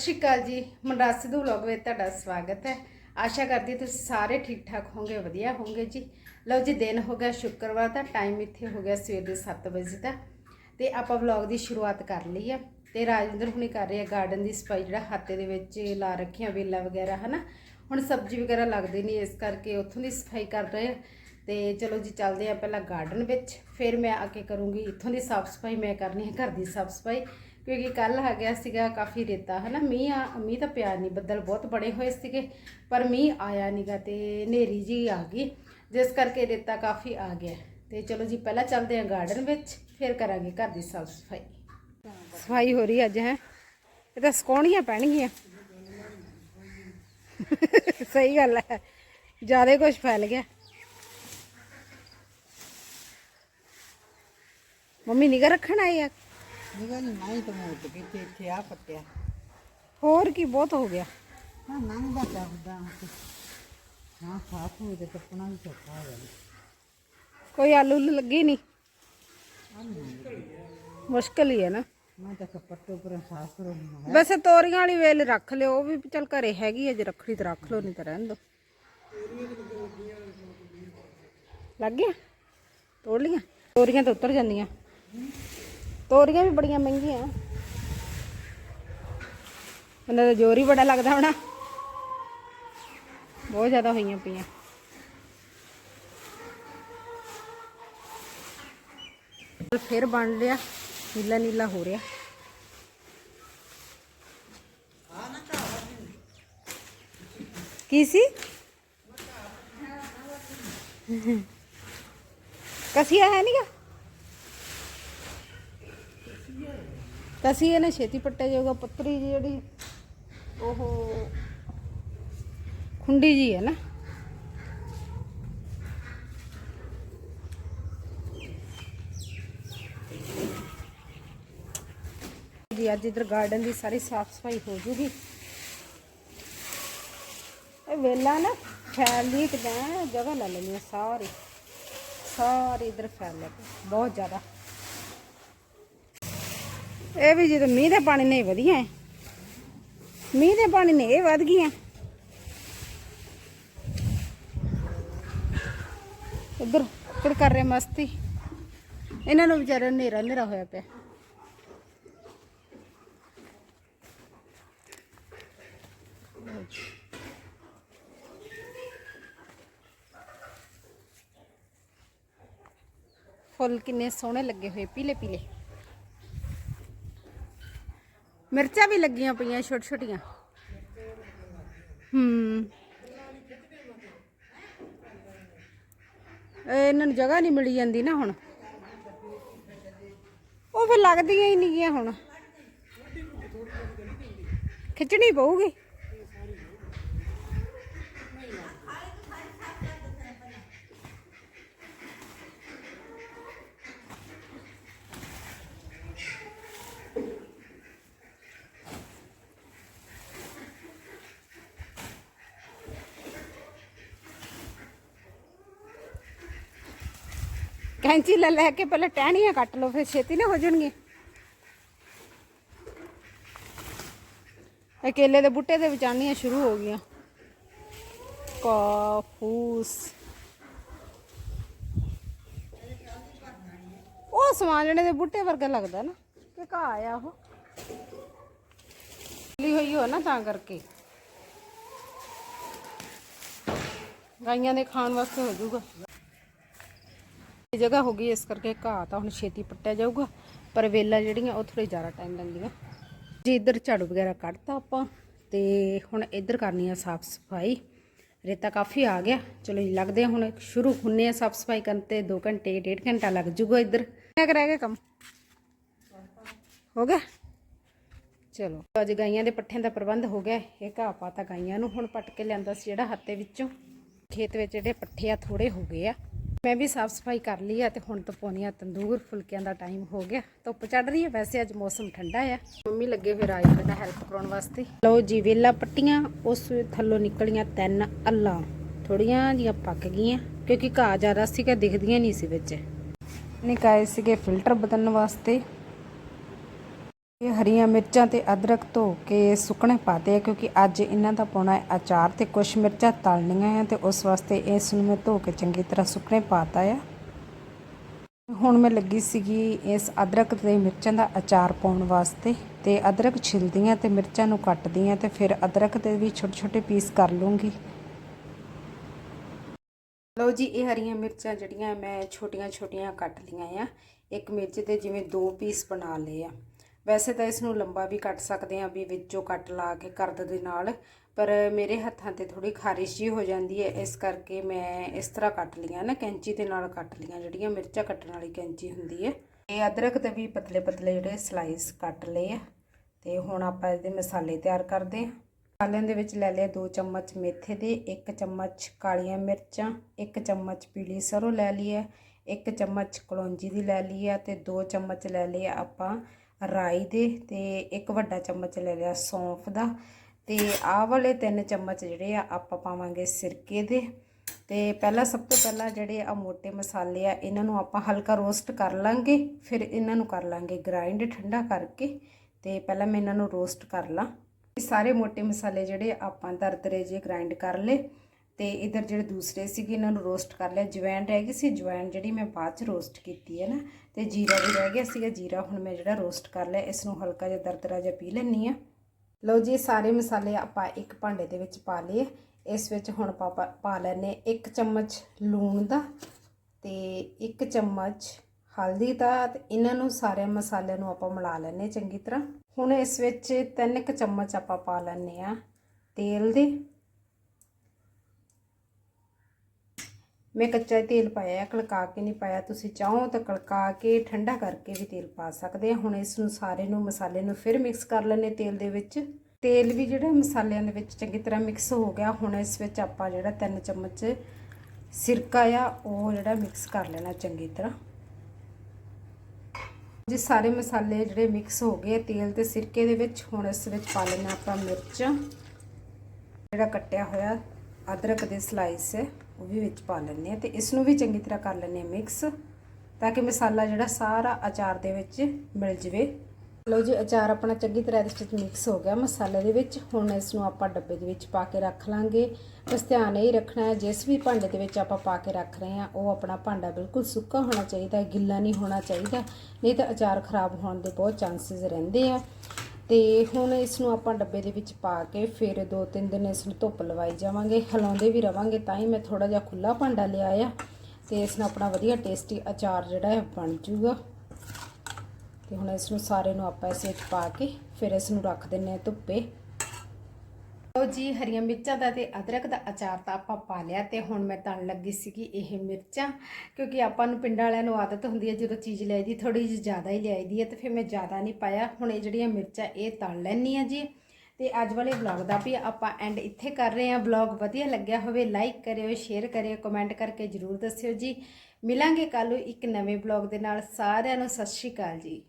ਸ਼੍ਰੀ ਅਕਾਲ ਜੀ ਮਨਰਾਜ ਸਿੱਧੂ ਵਲੌਗ ਵਿੱਚ ਤੁਹਾਡਾ ਸਵਾਗਤ ਹੈ। ਆਸ਼ਾ ਕਰਦੀ ਤੁਸੀਂ ਸਾਰੇ ਠੀਕ ਠਾਕ ਹੋਵੋਗੇ, ਵਧੀਆ ਹੋਵੋਗੇ ਜੀ। ਲਓ ਜੀ, ਦਿਨ ਹੋ ਗਿਆ, ਸ਼ੁੱਕਰਵਾਰ ਦਾ ਟਾਈਮ ਇੱਥੇ ਹੋ ਗਿਆ ਸਵੇਰ ਦੇ 7 ਵਜੇ ਦਾ। ਤੇ ਆਪਾਂ ਵਲੌਗ ਦੀ ਸ਼ੁਰੂਆਤ ਕਰ ਲਈ ਆ। ਤੇ ਰਾਜਿੰਦਰ ਹੁਣੀ ਕਰ ਰਹੇ ਆ ਗਾਰਡਨ ਦੀ ਸਫ਼ਾਈ, ਜਿਹੜਾ ਹੱਤੇ ਦੇ ਵਿੱਚ ਲਾ ਰੱਖੀਆਂ ਵੇਲਾ ਵਗੈਰਾ, ਹਨਾ। ਹੁਣ ਸਬਜ਼ੀ ਵਗੈਰਾ ਲੱਗਦੀ ਨਹੀਂ, ਇਸ ਕਰਕੇ ਉੱਥੋਂ ਦੀ ਸਫ਼ਾਈ ਕਰ ਰਹੇ ਆ। ਤੇ ਚਲੋ ਜੀ, ਚੱਲਦੇ ਆ ਪਹਿਲਾਂ ਗਾਰਡਨ ਵਿੱਚ। ਫਿਰ ਮੈਂ ਆ ਕੇ ਕਰੂੰਗੀ ਇੱਥੋਂ ਦੀ ਸਾਫ਼ ਸਫ਼ਾਈ, ਮੈਂ ਕਰਨੀ ਹੈ ਘਰ ਦੀ ਸਾਫ਼ ਸਫ਼ਾਈ। ਕਿਉਂਕਿ ਕੱਲ ਆ ਗਿਆ ਸੀਗਾ ਕਾਫੀ ਰੇਤਾ, ਹਨਾ? ਮੀਂਹ ਆ, ਮੀਂਹ ਤਾਂ ਪਿਆ ਨਹੀਂ ਬੱਦਲ ਬਹੁਤ ਬੜੇ ਹੋਏ ਸੀਗੇ, ਪਰ ਮੀਂਹ ਆਇਆ ਨਹੀਂਗਾ ਤੇ ਹਨੇਰੀ ਜੀ ਆ ਗਈ। ਜਿਸ ਕਰਕੇ ਰੇਤਾ ਕਾਫੀ ਆ ਗਿਆ। ਤੇ ਚਲੋ ਜੀ, ਪਹਿਲਾਂ ਚੱਲਦੇ ਹਾਂ ਗਾਰਡਨ ਵਿੱਚ, ਫਿਰ ਕਰਾਂਗੇ ਘਰ ਦੀ ਸਾਫ਼ ਸਫ਼ਾਈ। ਸਫ਼ਾਈ ਹੋ ਰਹੀ ਅੱਜ, ਹੈ? ਇਹ ਤਾਂ ਸਕੋਣੀਆਂ ਪੈਣਗੀਆਂ। ਸਹੀ ਗੱਲ ਹੈ, ਜ਼ਿਆਦਾ ਕੁਝ ਫੈਲ ਗਿਆ। ਮੰਮੀ ਨਿਗਾ ਰੱਖਣ ਆਏ ਆ? ਨਿਗਾ ਨਹੀਂ ਨਹੀਂ ਤਾਂ ਮੋਟ ਕਿਤੇ ਇੱਥੇ ਆ ਪੱਟਿਆ ਹੋਰ ਕੀ, ਬਹੁਤ ਹੋ ਗਿਆ। ਹਾਂ ਨੰਗਦਾ ਚਾਹੁੰਦਾ ਹਾਂ ਸਾਫ਼ ਹੋ ਤੇ ਟੱਪਣਾ ਵੀ ਸੌਖਾ ਹੋ ਜਾਂਦਾ ਕੋਈ ਆਲੂ ਉਲੂ ਲੱਗੀ ਨਹੀਂ ਮੁਸ਼ਕਲ ਹੀ ਹੈ ਨਾ। ਮੈਂ ਤਾਂ ਕੱਪੜੇ ਉੱਪਰ ਸਾਫ਼ ਕਰੋ ਵੈਸੇ ਤੋਰੀਆਂ ਵਾਲੀ ਵੇਲ ਰੱਖ ਲਿਓ, ਉਹ ਵੀ ਚੱਲ ਘਰੇ ਹੈਗੀ ਹੈ, ਜੇ ਰੱਖੜੀ ਤੇ ਰੱਖ ਲਓ, ਨਹੀਂ ਤਾਂ ਰਹਿਣ ਦੋ। ਲੱਗ ਗਿਆ? ਤੋੜ ਲੀਆਂ ਤੋਰੀਆਂ ਤਾਂ ਉੱਤਰ ਜਾਂਦੀਆਂ। ਤੋਰੀਆਂ ਵੀ ਬੜੀਆਂ ਮਹਿੰਗੀਆਂ। ਉਹਨਾਂ ਦਾ ਜ਼ੋਰ ਹੀ ਬੜਾ ਲੱਗਦਾ ਹੋਣਾ। ਬਹੁਤ ਜ਼ਿਆਦਾ ਹੋਈਆਂ ਪਈਆਂ। ਫਿਰ ਬਣ ਲਿਆ। ਨੀਲਾ ਨੀਲਾ ਹੋ ਰਿਹਾ। ਕੀ ਸੀ? ਕਸੀਆ ਹੈ ਨੀਗਾ ਕਸੀਏ ਨੇ ਛੇਤੀ ਪੱਟਿਆ ਜਾਊਗਾ, ਪੱਤਰੀ ਜਿਹੀ ਜਿਹੜੀ, ਉਹ ਖੁੰਡੀ ਜੀ ਹੈ ਨਾ। ਜੀ, ਅੱਜ ਇਧਰ ਗਾਰਡਨ ਦੀ ਸਾਰੀ ਸਾਫ਼ ਸਫ਼ਾਈ ਹੋ ਜੂਗੀ। ਇਹ ਵੇਲਾ ਨਾ ਫੈਲਦੀ ਕਿਦਾਂ ਜਗ੍ਹਾ ਲੈ ਲੈਣੀ ਆ ਸਾਰੀ। ਸਾਰੀ ਇਧਰ ਫੈਲ ਲੈ ਬਹੁਤ ਜ਼ਿਆਦਾ। ਇਹ ਵੀ ਜਦੋਂ ਮੀਂਹ ਦੇ ਪਾਣੀ ਨਹੀਂ ਵਧੀਆ ਹੈ। ਮੀਂਹ ਦੇ ਪਾਣੀ ਨੇ ਇਹ ਵਧ ਗਈਆਂ। ਉਧਰ ਕੁੜ ਕਰ ਰਹੇ ਮਸਤੀ। ਇਹਨਾਂ ਨੂੰ ਵਿਚਾਰਿਆਂ ਨੂੰ ਹਨੇਰਾ ਹਨੇਰਾ ਹੋਇਆ ਪਿਆ। ਫੁੱਲ ਕਿੰਨੇ ਸੋਹਣੇ ਲੱਗੇ ਹੋਏ ਪੀਲੇ ਪੀਲੇ ਮਿਰਚਾਂ ਵੀ ਲੱਗੀਆਂ ਪਈਆਂ ਛੋਟ ਛੋਟੀਆਂ। ਹੂੰ। ਇਹਨਾਂ ਨੂੰ ਜਗ੍ਹਾ ਨਹੀਂ ਮਿਲੀ ਜਾਂਦੀ ਨਾ ਹੁਣ। ਉਹ ਫਿਰ ਲੱਗਦੀਆਂ ਹੀ ਨਹੀਂ ਗੀਆਂ ਹੁਣ। ਖਿੱਚਣੀ ਪਊਗੀ। ਕੈਂਚੀ ਲੈ ਲੈ ਕੇ ਪਹਿਲਾਂ ਟਹਿਣੀਆਂ ਕੱਟ ਲਓ, ਫਿਰ ਛੇਤੀ ਨਾ ਹੋ ਜਾਣਗੇ। ਇਹ ਕੇਲੇ ਦੇ ਬੂਟੇ ਦੇ ਵਿੱਚ ਸ਼ੁਰੂ ਹੋ ਗਈਆਂ। ਕਾਫੂਸ ਉਹ ਸਮਾਂਜਣੇ ਦੇ ਬੂਟੇ ਵਰਗਾ ਲੱਗਦਾ ਨਾ, ਕਿ ਘਾਹ ਆ ਉਹ। ਲਈ ਹੋਈ ਹੋ ਨਾ ਤਾਂ ਕਰਕੇ। ਗਾਈਆਂ ਦੇ ਖਾਣ ਵਾਸਤੇ ਹੋ ਜਾਊਗਾ। ਜਗ੍ਹਾ ਹੋ ਗਈ, ਇਸ ਕਰਕੇ ਘਾਹ ਤਾਂ ਹੁਣ ਛੇਤੀ ਪੱਟਿਆ ਜਾਊਗਾ, ਪਰ ਵੇਲਾਂ ਜਿਹੜੀਆਂ ਉਹ ਥੋੜੀ ਜ਼ਿਆਦਾ ਟਾਈਮ ਲੈਂਦੀਆਂ। ਜੀ, ਇੱਧਰ ਝਾੜੂ ਵਗੈਰਾ ਕੱਢਤਾ ਆਪਾਂ, ਤੇ ਹੁਣ ਇੱਧਰ ਕਰਨੀ ਆ ਸਾਫ਼ ਸਫ਼ਾਈ। ਰੇਤਾ ਕਾਫੀ ਆ ਗਿਆ। ਚਲੋ ਜੀ, ਲੱਗਦੇ ਆ ਹੁਣ ਸ਼ੁਰੂ, ਹੁੰਨੇ ਆ ਸਾਫ਼ ਸਫ਼ਾਈ ਕਰਨ ਤੇ 2 ਘੰਟੇ 1.5 ਘੰਟਾ ਲੱਗ ਜੂਗਾ ਇੱਧਰ। ਕਿਆ ਰਹਿ ਗਿਆ ਕੰਮ? ਹੋ ਗਿਆ? ਚਲੋ, ਅੱਜ ਗਾਈਆਂ ਦੇ ਪੱਠਿਆਂ ਦਾ ਪ੍ਰਬੰਧ ਹੋ ਗਿਆ। ਇਹ ਘਾਹ ਪਾਤਾ ਗਾਈਆਂ ਨੂੰ, ਹੁਣ ਪੱਟ ਕੇ ਲਿਆਂਦਾ ਸੀ ਜਿਹੜਾ ਹੱਤੇ ਵਿੱਚੋਂ। ਖੇਤ ਵਿੱਚ ਜਿਹੜੇ ਪੱਠੇ ਆ ਥੋੜੇ ਹੋ ਗਏ ਆ। ਮੈਂ ਵੀ ਸਾਫ਼ ਸਫ਼ਾਈ ਕਰ ਲਈ ਆ ਤੇ ਹੁਣ ਤਾਂ ਤੰਦੂਰ, ਫੁਲਕਿਆਂ ਦਾ ਟਾਈਮ ਹੋ ਗਿਆ। ਧੁੱਪ ਚੜ ਰਹੀ ਹੈ ਵੈਸੇ ਅੱਜ ਮੌਸਮ ਠੰਡਾ ਆ। ਮੰਮੀ ਲੱਗੇ ਹੋਏ ਰਾਜ ਦਾ ਹੈਲਪ ਕਰਾਉਣ ਵਾਸਤੇ। ਲਓ ਜੀ, ਵੇਲਾ ਪੱਟੀਆਂ, ਉਸ ਥੱਲੋਂ ਨਿਕਲੀਆਂ ਤਿੰਨ ਅੱਲਾਂ। ਥੋੜੀਆਂ ਜੀਆਂ ਪੱਕ ਗਈਆਂ, ਕਿਉਂਕਿ ਘਾਹ ਜ਼ਿਆਦਾ ਸੀਗਾ, ਦਿਖਦੀਆਂ ਨਹੀਂ ਸੀ ਵਿੱਚ। ਨਿਕਾਏ ਸੀਗੇ ਫਿਲਟਰ ਬਦਲਣ ਵਾਸਤੇ। ਇਹ ਹਰੀਆਂ ਮਿਰਚਾਂ ਤੇ ਅਦਰਕ ਧੋ ਕੇ ਸੁੱਕਣੇ ਪਾਤੇ ਆ ਕਿਉਂਕਿ ਅੱਜ ਇਹਨਾਂ ਦਾ ਪਾਉਣਾ ਹੈ ਅਚਾਰ ਤੇ ਕੁਝ ਮਿਰਚਾਂ ਤਲਣੀਆਂ ਆ ਤੇ ਉਸ ਵਾਸਤੇ ਇਸ ਨੂੰ ਮੈਂ ਧੋ ਕੇ ਚੰਗੀ ਤਰ੍ਹਾਂ ਸੁੱਕਣੇ ਪਾਤਾ ਆ। ਹੁਣ ਮੈਂ ਲੱਗੀ ਸੀਗੀ ਇਸ ਅਦਰਕ ਤੇ ਮਿਰਚਾਂ ਦਾ ਅਚਾਰ ਪਾਉਣ ਵਾਸਤੇ ਤੇ ਅਦਰਕ ਛਿਲਦੀਆਂ ਤੇ ਮਿਰਚਾਂ ਨੂੰ ਕੱਟਦੀਆਂ ਤੇ ਫਿਰ ਅਦਰਕ ਦੇ ਵੀ ਛੋਟੇ ਛੋਟੇ ਪੀਸ ਕਰ ਲੂੰਗੀ। ਲਓ ਜੀ, ਇਹ ਹਰੀਆਂ ਮਿਰਚਾਂ ਜਿਹੜੀਆਂ ਮੈਂ ਛੋਟੀਆਂ ਛੋਟੀਆਂ ਕੱਟ ਲਈਆਂ ਆ। ਇੱਕ ਮਿਰਚ ਦੇ ਜਿਵੇਂ ਦੋ ਪੀਸ ਬਣਾ ਲਏ ਆ। ਵੈਸੇ ਤਾਂ ਇਸ ਨੂੰ ਲੰਬਾ ਵੀ ਕੱਟ ਸਕਦੇ ਆ ਵੀ ਵਿੱਚੋਂ ਕੱਟ ਲਾ ਕੇ ਕਰਦ ਦੇ ਨਾਲ। ਪਰ ਮੇਰੇ ਹੱਥਾਂ ਤੇ ਥੋੜੀ ਖਾਰਿਸ਼ ਜੀ ਹੋ ਜਾਂਦੀ ਹੈ, ਇਸ ਕਰਕੇ ਮੈਂ ਇਸ ਤਰ੍ਹਾਂ ਕੱਟ ਲਈਆਂ ਨਾ, ਕੈਂਚੀ ਦੇ ਨਾਲ ਕੱਟ ਲਈਆਂ, ਜਿਹੜੀਆਂ ਮਿਰਚਾਂ ਕੱਟਣ ਵਾਲੀ ਕੈਂਚੀ ਹੁੰਦੀ ਹੈ। ਇਹ ਅਦਰਕ ਦੇ ਵੀ ਪਤਲੇ ਪਤਲੇ ਜਿਹੜੇ ਸਲਾਈਸ ਕੱਟ ਲਏ ਆ। ਤੇ ਹੁਣ ਆਪਾਂ ਇਹਦੇ ਮਸਾਲੇ ਤਿਆਰ ਕਰਦੇ ਹਾਂ। ਮਸਾਲਿਆਂ ਦੇ ਵਿੱਚ ਲੈ ਲਿਆ 2 ਚਮਚ ਮੇਥੇ ਦੇ 1 ਚਮਚ ਕਾਲੀਆਂ ਮਿਰਚਾਂ 1 ਚਮਚ ਪੀਲੀ ਸਰੋਂ ਲੈ ਲਈ ਹੈ 1 ਚਮਚ ਕਲੌਂਜੀ ਦੀ ਲੈ ਲਈ ਹੈ ਤੇ 2 ਚਮਚ ਲੈ ਲਏ ਆਪਾਂ ਰਾਈ ਦੇ ਤੇ ਇੱਕ ਵੱਡਾ ਚਮਚ ਲੈ ਲਿਆ ਸੌਂਫ ਦਾ। ਤੇ ਆਹ ਵਾਲੇ ਤਿੰਨ ਚਮਚ ਜਿਹੜੇ ਆ, ਆਪਾਂ ਪਾਵਾਂਗੇ ਸਿਰਕੇ ਦੇ। ਤੇ ਪਹਿਲਾਂ ਸਭ ਤੋਂ ਪਹਿਲਾਂ ਜਿਹੜੇ ਆ ਮੋਟੇ ਮਸਾਲੇ ਆ, ਇਹਨਾਂ ਨੂੰ ਆਪਾਂ ਹਲਕਾ ਰੋਸਟ ਕਰ ਲਾਂਗੇ। ਫਿਰ ਇਹਨਾਂ ਨੂੰ ਕਰ ਲਾਂਗੇ ਗ੍ਰਾਈਂਡ ਠੰਡਾ ਕਰਕੇ। ਤੇ ਪਹਿਲਾਂ ਮੈਂ ਇਹਨਾਂ ਨੂੰ ਰੋਸਟ ਕਰ ਲਾਂ। ਇਹ ਸਾਰੇ ਮੋਟੇ ਮਸਾਲੇ ਜਿਹੜੇ ਆਪਾਂ ਦਰਦਰੇ ਜੇ ਗ੍ਰਾਈਂਡ ਕਰ ਲੇ ਤੇ ਇਧਰ ਜਿਹੜੇ ਦੂਸਰੇ ਸੀਗੇ, ਇਹਨਾਂ ਨੂੰ ਰੋਸਟ ਕਰ ਲਿਆ। ਜਵੈਣ ਰਹਿ ਗਈ ਸੀ, ਜਵੈਣ ਜਿਹੜੀ ਮੈਂ ਬਾਅਦ ਚ ਰੋਸਟ ਕੀਤੀ ਹੈ ਨਾ, ਤੇ ਜੀਰਾ ਵੀ ਰਹਿ ਗਿਆ ਸੀਗਾ। ਜੀਰਾ ਹੁਣ ਮੈਂ ਜਿਹੜਾ ਰੋਸਟ ਕਰ ਲਿਆ, ਇਸ ਨੂੰ ਹਲਕਾ ਜਿਹਾ ਦਰਦਰਾ ਜਿਹਾ ਪੀ ਲੈਣੀ ਆ ਲਓ ਜੀ ਸਾਰੇ ਮਸਾਲੇ ਆਪਾਂ ਇੱਕ ਭਾਂਡੇ ਦੇ ਵਿੱਚ ਪਾ ਲਏ। ਇਸ ਵਿੱਚ ਹੁਣ ਪਾ ਪਾ ਲੈਨੇ ਇੱਕ ਚਮਚ ਲੂਣ ਦਾ ਤੇ ਇੱਕ ਚਮਚ ਹਲਦੀ ਦਾ ਤੇ ਇਹਨਾਂ ਨੂੰ ਸਾਰੇ ਮਸਾਲਿਆਂ ਨੂੰ ਆਪਾਂ ਮਿਲਾ ਲੈਨੇ ਚੰਗੀ ਤਰ੍ਹਾਂ। ਹੁਣ ਇਸ ਵਿੱਚ ਤਿੰਨ ਕੁ ਚਮਚ ਆਪਾਂ ਪਾ ਲੈਨੇ ਆ ਤੇਲ ਦੇ। ਮੈਂ ਕੱਚਾ ਤੇਲ ਪਾਇਆ ਹੈ, ਕਲਕਾ ਕੇ ਨਹੀਂ ਪਾਇਆ। ਤੁਸੀਂ ਚਾਹੋ ਤਾਂ ਕਲਕਾ ਕੇ ਠੰਡਾ ਕਰਕੇ ਵੀ ਤੇਲ ਪਾ ਸਕਦੇ ਆ। ਹੁਣ ਇਸ ਨੂੰ ਸਾਰੇ ਨੂੰ ਮਸਾਲੇ ਨੂੰ ਫਿਰ ਮਿਕਸ ਕਰ ਲੈਣੇ ਤੇਲ ਦੇ ਵਿੱਚ। ਤੇਲ ਵੀ ਜਿਹੜਾ ਮਸਾਲਿਆਂ ਦੇ ਵਿੱਚ ਚੰਗੀ ਤਰ੍ਹਾਂ ਮਿਕਸ ਹੋ ਗਿਆ। ਹੁਣ ਇਸ ਵਿੱਚ ਆਪਾਂ ਜਿਹੜਾ 3 ਚਮਚ ਸਿਰਕਾ ਆ ਉਹ ਜਿਹੜਾ ਮਿਕਸ ਕਰ ਲੈਣਾ ਚੰਗੀ ਤਰ੍ਹਾਂ। ਜੀ ਸਾਰੇ ਮਸਾਲੇ ਜਿਹੜੇ ਮਿਕਸ ਹੋ ਗਏ ਤੇਲ ਤੇ ਸਿਰਕੇ ਦੇ ਵਿੱਚ। ਹੁਣ ਇਸ ਵਿੱਚ ਪਾ ਲੈਣਾ ਆਪਾਂ ਮਿਰਚ ਜਿਹੜਾ ਕੱਟਿਆ ਹੋਇਆ ਅਦਰਕ ਦੇ ਸਲਾਈਸ ਹੈ ਉਹ ਵੀ ਵਿੱਚ ਪਾ ਲੈਂਦੇ ਆ ਤੇ ਇਸ ਨੂੰ ਵੀ ਚੰਗੀ ਤਰ੍ਹਾਂ ਕਰ ਲੈਂਦੇ ਆ ਮਿਕਸ ਤਾਂ ਕਿ ਮਸਾਲਾ ਜਿਹੜਾ ਸਾਰਾ ਅਚਾਰ ਦੇ ਵਿੱਚ ਮਿਲ ਜਵੇ। ਲਓ ਜੀ, ਅਚਾਰ ਆਪਣਾ ਚੰਗੀ ਤਰ੍ਹਾਂ ਇਹਦੇ ਵਿੱਚ ਮਿਕਸ ਹੋ ਗਿਆ ਮਸਾਲੇ ਦੇ ਵਿੱਚ। ਹੁਣ ਇਸ ਨੂੰ ਆਪਾਂ ਡੱਬੇ ਦੇ ਵਿੱਚ ਪਾ ਕੇ ਰੱਖ ਲਾਂਗੇ। ਬਸ ਧਿਆਨ ਇਹ ਰੱਖਣਾ ਹੈ, ਜਿਸ ਵੀ ਭਾਂਡੇ ਦੇ ਵਿੱਚ ਆਪਾਂ ਪਾ ਕੇ ਰੱਖ ਰਹੇ ਹਾਂ, ਉਹ ਆਪਣਾ ਭਾਂਡਾ ਬਿਲਕੁਲ ਸੁੱਕਾ ਹੋਣਾ ਚਾਹੀਦਾ ਗਿੱਲਾ ਨਹੀਂ ਹੋਣਾ ਚਾਹੀਦਾ। ਨਹੀਂ ਤਾਂ ਅਚਾਰ ਖਰਾਬ ਹੋਣ ਦੇ ਬਹੁਤ ਚਾਂਸਸ ਰਹਿੰਦੇ ਆ। ਤੇ ਹੁਣ ਇਸ ਨੂੰ ਆਪਾਂ ਡੱਬੇ ਦੇ ਵਿੱਚ ਪਾ ਕੇ ਫਿਰ ਦੋ ਤਿੰਨ ਦਿਨ ਇਸ ਨੂੰ ਧੁੱਪ ਲਵਾਈ ਜਾਵਾਂਗੇ, ਹਿਲਾਉਂਦੇ ਵੀ ਰਵਾਂਗੇ ਤਾਂ ਹੀ ਮੈਂ ਥੋੜਾ ਜਿਹਾ ਖੁੱਲਾ ਭਾਂਡਾ ਲਿਆ ਆ ਤੇ ਇਸ ਨਾਲ ਆਪਣਾ ਵਧੀਆ ਟੇਸਟੀ ਅਚਾਰ ਜਿਹੜਾ ਹੈ ਬਣ ਜੂਗਾ ਤੇ ਹੁਣ ਇਸ ਨੂੰ ਸਾਰੇ ਨੂੰ ਆਪਾਂ ਇਸ ਵਿੱਚ ਪਾ ਕੇ ਫਿਰ ਇਸ ਨੂੰ ਰੱਖ ਦਿੰਨੇ ਆ ਧੁੱਪੇ। ਲਓ ਜੀ, ਹਰੀਆਂ ਮਿਰਚਾਂ ਦਾ ਤੇ ਅਦਰਕ ਦਾ ਅਚਾਰ ਤਾਂ ਆਪਾਂ ਪਾ ਲਿਆ ਤੇ ਹੁਣ ਮੈਂ ਤਣ ਲੱਗੀ ਸੀਗੀ ਇਹ ਮਿਰਚਾਂ, ਕਿਉਂਕਿ ਆਪਾਂ ਨੂੰ ਪਿੰਡਾਂ ਵਾਲਿਆਂ ਨੂੰ ਆਦਤ ਹੁੰਦੀ ਹੈ ਜਦੋਂ ਚੀਜ਼ ਲੈਦੀ ਥੋੜੀ ਜਿਹੀ ਜ਼ਿਆਦਾ ਹੀ ਲਿਆਈ ਦੀ ਹੈ ਤੇ ਫਿਰ ਮੈਂ ਜ਼ਿਆਦਾ ਨਹੀਂ ਪਾਇਆ। ਹੁਣ ਇਹ ਜਿਹੜੀਆਂ ਮਿਰਚਾਂ, ਇਹ ਤਲ ਲੈਣੀ ਆ ਜੀ। ਤੇ ਅੱਜ ਵਾਲੇ ਵਲੌਗ ਦਾ ਵੀ ਆਪਾਂ ਐਂਡ ਇੱਥੇ ਕਰ ਰਹੇ ਹਾਂ। ਵਲੌਗ ਵਧੀਆ ਲੱਗਿਆ ਹੋਵੇ ਲਾਈਕ ਕਰਿਓ ਸ਼ੇਅਰ ਕਰਿਓ ਕਮੈਂਟ ਕਰਕੇ ਜਰੂਰ ਦੱਸਿਓ ਜੀ। ਮਿਲਾਂਗੇ ਕੱਲ ਨੂੰ ਇੱਕ ਨਵੇਂ ਵਲੌਗ ਦੇ ਨਾਲ। ਸਾਰਿਆਂ ਨੂੰ ਸਤਿ ਸ਼੍ਰੀ ਅਕਾਲ ਜੀ।